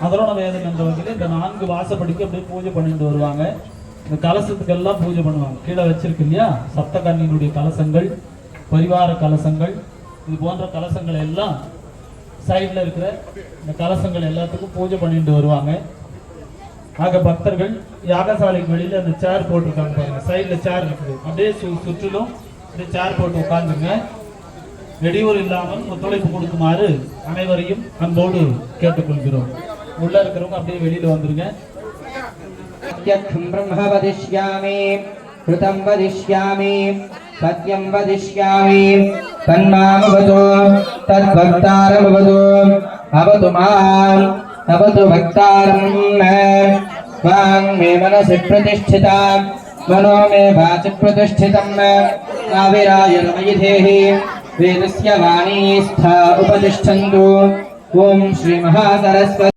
அதரோட வேதம் என்ற வகையில் இந்த நான்கு வாசப்படிக்கு அப்படியே பூஜை பண்ணிட்டு வருவாங்க. இந்த கலசத்துக்கெல்லாம் பூஜை பண்ணுவாங்க. கீழே வச்சிருக்கு இல்லையா? சப்தகன்னியினுடைய கலசங்கள் பரிவார கலசங்கள் இது போன்ற கலசங்கள் எல்லாம் சைடில் இருக்கிற இந்த கலசங்கள் எல்லாத்துக்கும் பூஜை பண்ணிட்டு வருவாங்க. ஆக பக்தர்கள் யாகசாலைக்கு வெளியில் அந்த சேர் போட்டிருக்காங்க பாருங்க. சைடில் சேர் இருக்குது. அப்படியே சு- சுற்றிலும் அப்படியே சேர் போட்டு உட்காந்துருங்க இடையூறு இல்லாமல் ஒத்துழைப்பு கொடுக்குமாறு அனைவரையும் அன்போடு கேட்டுக்கொள்கிறோம். உள்ள இருக்கிறவங்க அப்படியே வெளியில வந்துருங்க. வதிஷ்யாமி கிருதம் வதிஷ்யாமி சத்யம் வதிஷ்யாமி தன்மாமவதோ தத்பக்தாரமவதோ அவது மாம் அவது பக்தாரம் மாம் மே மனசி பிரதிஷ்டிதாம் மனோ மே வாசி பிரதிஷ்டிதம் ஆவிராய ரமயி वेदस्य वाणी स्था उपतिष्ठन्तु ॐ श्रीमहासरस्वती